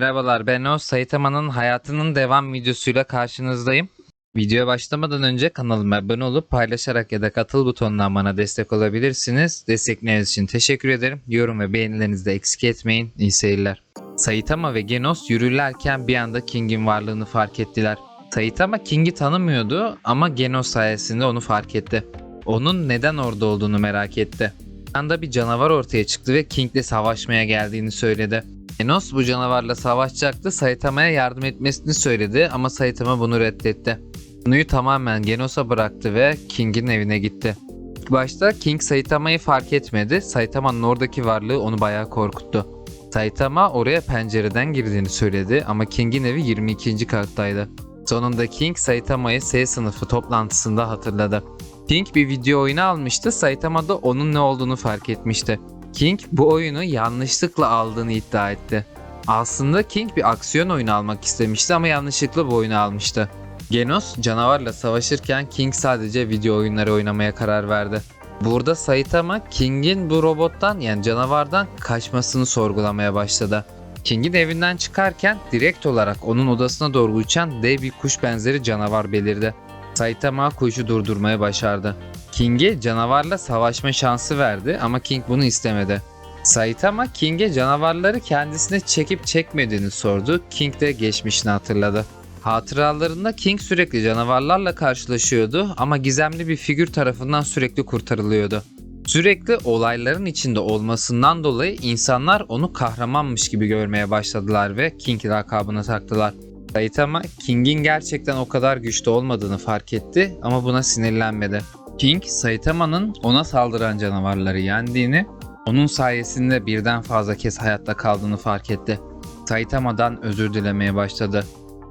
Merhabalar ben o Saitama'nın hayatının devam videosuyla karşınızdayım. Videoya başlamadan önce kanalıma abone olup paylaşarak ya da katıl butonundan bana destek olabilirsiniz. Destekleriniz için teşekkür ederim. Yorum ve beğenilerinizi de eksik etmeyin. İyi seyirler. Saitama ve Genos yürürlerken bir anda King'in varlığını fark ettiler. Saitama King'i tanımıyordu ama Genos sayesinde onu fark etti. Onun neden orada olduğunu merak etti. Bir anda bir canavar ortaya çıktı ve King'le savaşmaya geldiğini söyledi. Genos bu canavarla savaşacaktı. Saitama'ya yardım etmesini söyledi ama Saitama bunu reddetti. Konuyu tamamen Genos'a bıraktı ve King'in evine gitti. İlk başta King Saitama'yı fark etmedi. Saitama'nın oradaki varlığı onu bayağı korkuttu. Saitama oraya pencereden girdiğini söyledi ama King'in evi 22. kattaydı. Sonunda King Saitama'yı S sınıfı toplantısında hatırladı. King bir video oyunu almıştı. Saitama da onun ne olduğunu fark etmişti. King bu oyunu yanlışlıkla aldığını iddia etti. Aslında King bir aksiyon oyunu almak istemişti ama yanlışlıkla bu oyunu almıştı. Genos canavarla savaşırken King sadece video oyunları oynamaya karar verdi. Burada Saitama King'in bu robottan yani canavardan kaçmasını sorgulamaya başladı. King'in evinden çıkarken direkt olarak onun odasına doğru uçan dev bir kuş benzeri canavar belirdi. Saitama kuşu durdurmaya başardı. King'e canavarla savaşma şansı verdi ama King bunu istemedi. Saitama King'e canavarları kendisine çekip çekmediğini sordu. King de geçmişini hatırladı. Hatıralarında King sürekli canavarlarla karşılaşıyordu ama gizemli bir figür tarafından sürekli kurtarılıyordu. Sürekli olayların içinde olmasından dolayı insanlar onu kahramanmış gibi görmeye başladılar ve King lakabını taktılar. Saitama King'in gerçekten o kadar güçlü olmadığını fark etti ama buna sinirlenmedi. King, Saitama'nın ona saldıran canavarları yendiğini, onun sayesinde birden fazla kez hayatta kaldığını fark etti. Saitama'dan özür dilemeye başladı.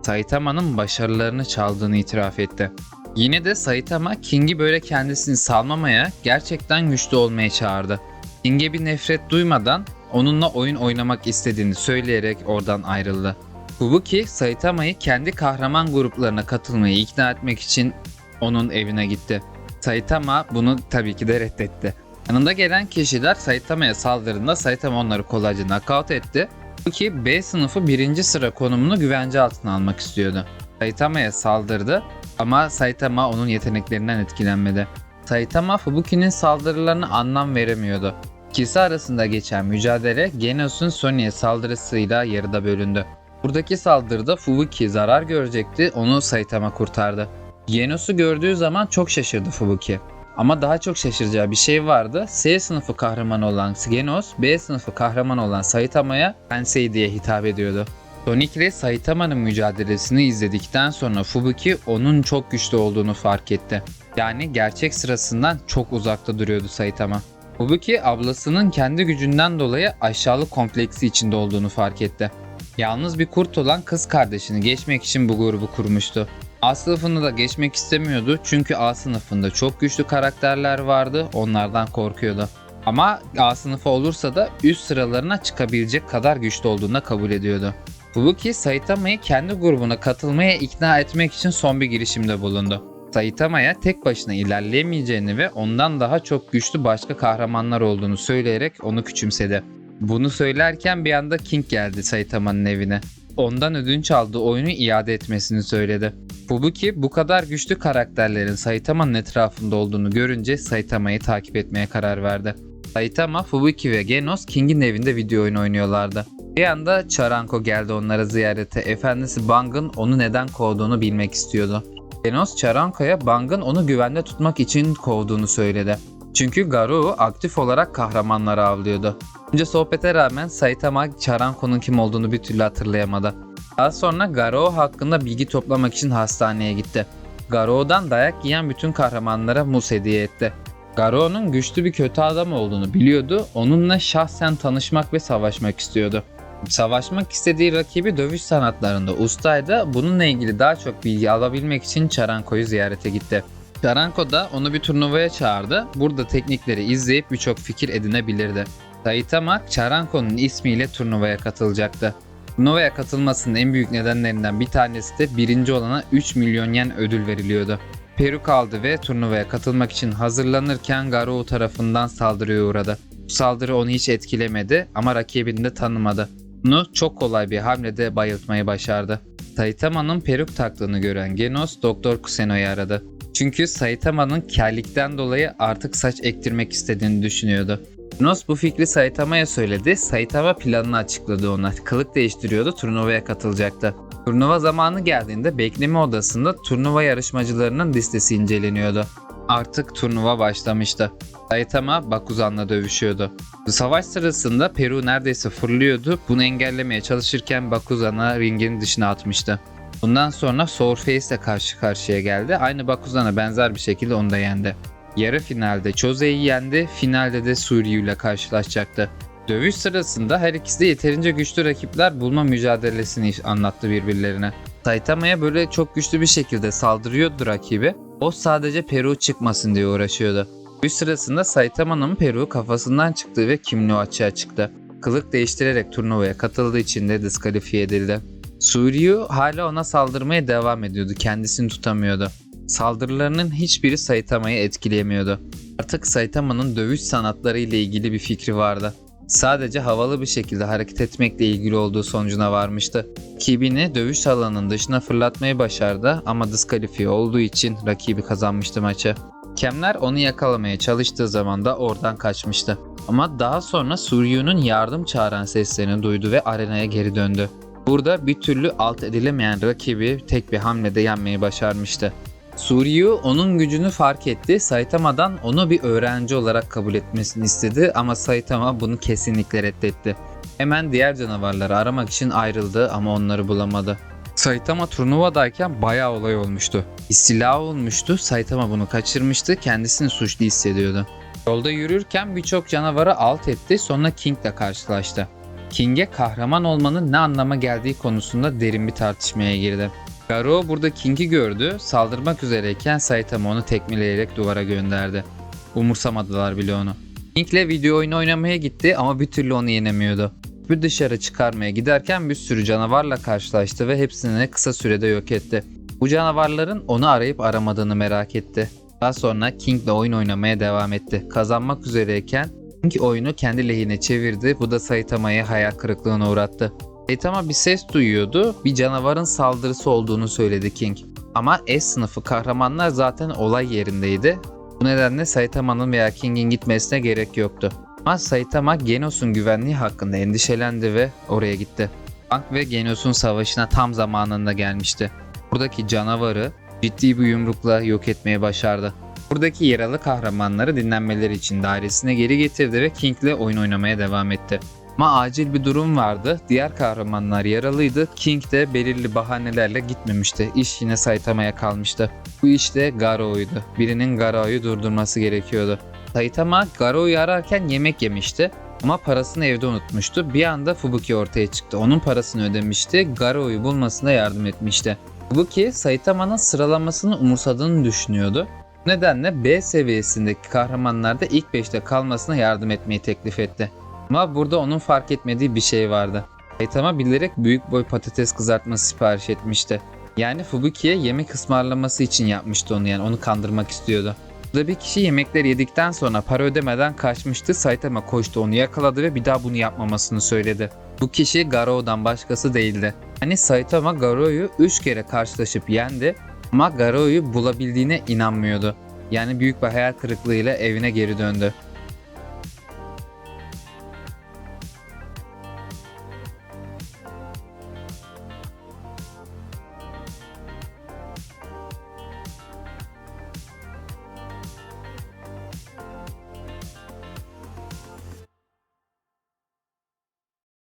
Saitama'nın başarılarını çaldığını itiraf etti. Yine de Saitama King'i böyle kendisini salmamaya, gerçekten güçlü olmaya çağırdı. King'e bir nefret duymadan onunla oyun oynamak istediğini söyleyerek oradan ayrıldı. Fubuki, Saitama'yı kendi kahraman gruplarına katılmaya ikna etmek için onun evine gitti. Saitama bunu tabii ki de reddetti. Yanında gelen kişiler Saitama'ya saldırdığında Saitama onları kolayca knockout etti. Fubuki B sınıfı birinci sıra konumunu güvence altına almak istiyordu. Saitama'ya saldırdı ama Saitama onun yeteneklerinden etkilenmedi. Saitama Fubuki'nin saldırılarına anlam veremiyordu. İkisi arasında geçen mücadele Genos'un Sony'e saldırısıyla yarıda bölündü. Buradaki saldırıda Fubuki zarar görecekti, onu Saitama kurtardı. Genos'u gördüğü zaman çok şaşırdı Fubuki. Ama daha çok şaşıracağı bir şey vardı. S sınıfı kahramanı olan Genos, B sınıfı kahramanı olan Saitama'ya Sensei diye hitap ediyordu. Sonic ile Saitama'nın mücadelesini izledikten sonra Fubuki onun çok güçlü olduğunu fark etti. Yani gerçek sırasından çok uzakta duruyordu Saitama. Fubuki ablasının kendi gücünden dolayı aşağılık kompleksi içinde olduğunu fark etti. Yalnız bir kurt olan kız kardeşini geçmek için bu grubu kurmuştu. A sınıfını da geçmek istemiyordu çünkü A sınıfında çok güçlü karakterler vardı onlardan korkuyordu. Ama A sınıfı olursa da üst sıralarına çıkabilecek kadar güçlü olduğunu kabul ediyordu. Fubuki Saitama'yı kendi grubuna katılmaya ikna etmek için son bir girişimde bulundu. Saitama'ya tek başına ilerleyemeyeceğini ve ondan daha çok güçlü başka kahramanlar olduğunu söyleyerek onu küçümsedi. Bunu söylerken bir anda King geldi Saitama'nın evine. Ondan ödünç aldığı oyunu iade etmesini söyledi. Fubuki bu kadar güçlü karakterlerin Saitama'nın etrafında olduğunu görünce Saitama'yı takip etmeye karar verdi. Saitama, Fubuki ve Genos King'in evinde video oyunu oynuyorlardı. Bir anda Charanko geldi onlara ziyarete. Efendisi Bang'ın onu neden kovduğunu bilmek istiyordu. Genos Charanko'ya Bang'ın onu güvende tutmak için kovduğunu söyledi. Çünkü Garou aktif olarak kahramanları avlıyordu. Önce sohbete rağmen Saitama Charanko'nun kim olduğunu bir türlü hatırlayamadı. Daha sonra Garou hakkında bilgi toplamak için hastaneye gitti. Garou'dan dayak yiyen bütün kahramanlara muz hediye etti. Garou'nun güçlü bir kötü adam olduğunu biliyordu. Onunla şahsen tanışmak ve savaşmak istiyordu. Savaşmak istediği rakibi dövüş sanatlarında ustaydı. Bununla ilgili daha çok bilgi alabilmek için Charanko'yu ziyarete gitti. Charanko da onu bir turnuvaya çağırdı. Burada teknikleri izleyip birçok fikir edinebilirdi. Saitama, Charanko'nun ismiyle turnuvaya katılacaktı. Turnuvaya katılmasının en büyük nedenlerinden bir tanesi de birinci olana 3 milyon yen ödül veriliyordu. Peruk aldı ve turnuvaya katılmak için hazırlanırken Garou tarafından saldırıya uğradı. Bu saldırı onu hiç etkilemedi ama rakibini de tanımadı. Bunu çok kolay bir hamlede bayıltmayı başardı. Saitama'nın peruk taktığını gören Genos Doktor Kuseno'yu aradı. Çünkü Saitama'nın kellikten dolayı artık saç ektirmek istediğini düşünüyordu. Genos bu fikri Saitama'ya söyledi. Saitama planını açıkladı ona. Kılık değiştiriyordu, turnuvaya katılacaktı. Turnuva zamanı geldiğinde bekleme odasında turnuva yarışmacılarının listesi inceleniyordu. Artık turnuva başlamıştı. Saitama Bakuzan'la dövüşüyordu. Savaş sırasında Peru neredeyse fırlıyordu. Bunu engellemeye çalışırken Bakuzan'a ringin dışına atmıştı. Bundan sonra Sourface ile karşı karşıya geldi. Aynı Bakuzan'a benzer bir şekilde onu da yendi. Yarı finalde Chose'yi yendi, finalde de Suryu ile karşılaşacaktı. Dövüş sırasında her ikisi de yeterince güçlü rakipler bulma mücadelesini anlattı birbirlerine. Saitama'ya böyle çok güçlü bir şekilde saldırıyordu rakibi. O sadece Peru çıkmasın diye uğraşıyordu. Dövüş sırasında Saitama'nın Peru kafasından çıktı ve kimliği açığa çıktı. Kılık değiştirerek turnuvaya katıldığı için de diskalifiye edildi. Suryu hala ona saldırmaya devam ediyordu. Kendisini tutamıyordu. Saldırılarının hiçbiri Saitama'yı etkileyemiyordu. Artık Saitama'nın dövüş sanatları ile ilgili bir fikri vardı. Sadece havalı bir şekilde hareket etmekle ilgili olduğu sonucuna varmıştı. Rakibini dövüş alanının dışına fırlatmayı başardı ama diskalifiye olduğu için rakibi kazanmıştı maçı. Hakemler onu yakalamaya çalıştığı zaman da oradan kaçmıştı. Ama daha sonra Suryu'nun yardım çağıran seslerini duydu ve arenaya geri döndü. Burada bir türlü alt edilemeyen rakibi tek bir hamlede yenmeyi başarmıştı. Suryu onun gücünü fark etti. Saitama'dan onu bir öğrenci olarak kabul etmesini istedi ama Saitama bunu kesinlikle reddetti. Hemen diğer canavarları aramak için ayrıldı ama onları bulamadı. Saitama turnuvadayken bayağı olay olmuştu. İstila olmuştu. Saitama bunu kaçırmıştı. Kendisini suçlu hissediyordu. Yolda yürürken birçok canavarı alt etti. Sonra King'le karşılaştı. King'e kahraman olmanın ne anlama geldiği konusunda derin bir tartışmaya girdi. Garo burada King'i gördü. Saldırmak üzereyken Saitama onu tekmeleyerek duvara gönderdi. Umursamadılar bile onu. King'le video oyunu oynamaya gitti ama bir türlü onu yenemiyordu. Bir dışarı çıkarmaya giderken bir sürü canavarla karşılaştı ve hepsini kısa sürede yok etti. Bu canavarların onu arayıp aramadığını merak etti. Daha sonra King'le oyun oynamaya devam etti. Kazanmak üzereyken King oyunu kendi lehine çevirdi. Bu da Saitama'yı hayal kırıklığına uğrattı. Saitama bir ses duyuyordu. Bir canavarın saldırısı olduğunu söyledi King. Ama S sınıfı kahramanlar zaten olay yerindeydi. Bu nedenle Saitama'nın veya King'in gitmesine gerek yoktu. Ama Saitama Genos'un güvenliği hakkında endişelendi ve oraya gitti. Bank ve Genos'un savaşına tam zamanında gelmişti. Buradaki canavarı ciddi bir yumrukla yok etmeye başardı. Buradaki yaralı kahramanları dinlenmeleri için dairesine geri getirdi ve King'le oyun oynamaya devam etti. Ama acil bir durum vardı. Diğer kahramanlar yaralıydı. King de belirli bahanelerle gitmemişti. İş yine Saitama'ya kalmıştı. Bu iş de Garo'ydu. Birinin Garo'yu durdurması gerekiyordu. Saitama Garo'yu ararken yemek yemişti. Ama parasını evde unutmuştu. Bir anda Fubuki ortaya çıktı. Onun parasını ödemişti. Garo'yu bulmasına yardım etmişti. Fubuki Saitama'nın sıralamasını umursadığını düşünüyordu. Bu nedenle B seviyesindeki kahramanlarda ilk 5'te kalmasına yardım etmeyi teklif etti. Ama burada onun fark etmediği bir şey vardı. Saitama bilerek büyük boy patates kızartması sipariş etmişti. Yani Fubuki'ye yemek ısmarlaması için yapmıştı onu yani onu kandırmak istiyordu. Burada bir kişi yemekleri yedikten sonra para ödemeden kaçmıştı. Saitama koştu onu yakaladı ve bir daha bunu yapmamasını söyledi. Bu kişi Garou'dan başkası değildi. Hani Saitama Garou'yu 3 kere karşılaşıp yendi ama Garou'yu bulabildiğine inanmıyordu. Yani büyük bir hayal kırıklığıyla evine geri döndü.